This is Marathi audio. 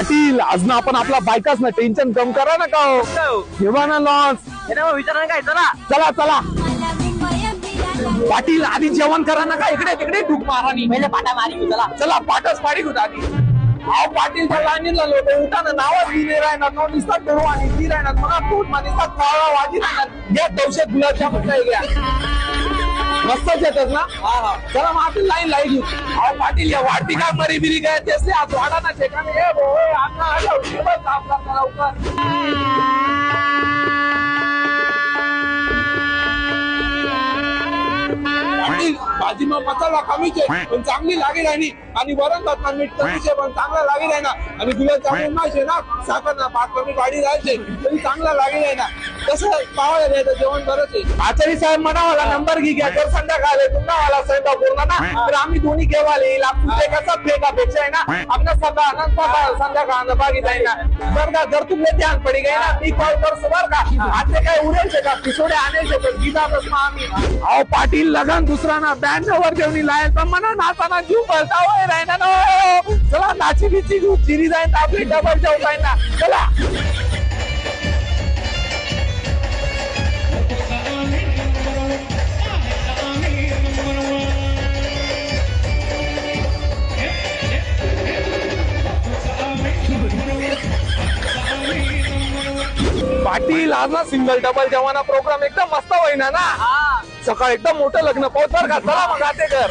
पाटील आज ना आपण आपला बायकाच ना टेन्शन कम करा ना का हो? ठेवा ना लॉन्स विचारा काय चला. चला चला. पाटील आधी जेवण करा ना का? इकडे तिकडे डूक मारानी पहिले पाटा मारी चला. चला पाठच पाडी होता आधी. अहो पाटीलच्या लाईनीला लोक उठा ना नावच दिले राहणार. तो निसतात डोळू आणि ती राहणार. मला पोट मा निसतात काळा वाजी राहणार. घ्या तवशे गुलाबजामुन काय घ्या. मस्तच येतात ना? चला मग आपण लाईन लाईन. घेऊ अहो पाटील या वाढती काय मरी बिरी काय ते असले आज वाडा ना ठिकाणी. पाटील भाजी मग मसाला कमीच आहे पण चांगली लागेल आणि आणि वरण ना मीठ कमीच आहे पण चांगला लागेल आहे ना. आणि गुलाबजामुन माहिती ना साखर ना. पाच कमी गाडी जायचे तरी चांगला लागेल आहे ना. कसं पावायला द्यायचं जेवण करत आहे. आचारी साहेब म्हणावाला नंबर घे घ्या. जर संध्याकाळ तुम्हाला स्वयंपाक पूर्ण ना. तर आम्ही दोन्ही केव्हा येईल तुझे कसा फेकापेक्षा आहे ना. आपल्या सकाळ ना सकाळ संध्याकाळ बागी जाईल ना. बरं का जर तुमले ध्यान पडी गए ना मी कॉल करतो बरं का. आजचे काय उडायचे का? पिसोडे आणायचे तर गीता बस आम्ही. अहो पाटील लगन दुसरा ના બેન ને ઓર કેવની લાયલ પણ મને નાતાના જીવ ભરતા હોય રાયના નો ચલા નાચી બીચી જીરી જાય તો આપણે ડબલ જવું થાય ના ચલા पाटील आज ना सिंगल डबल जेवणा प्रोग्राम एकदम मस्त होईना ना? सकाळ एकदम मोठं लग्न पाहत बर का? चला मग आते कर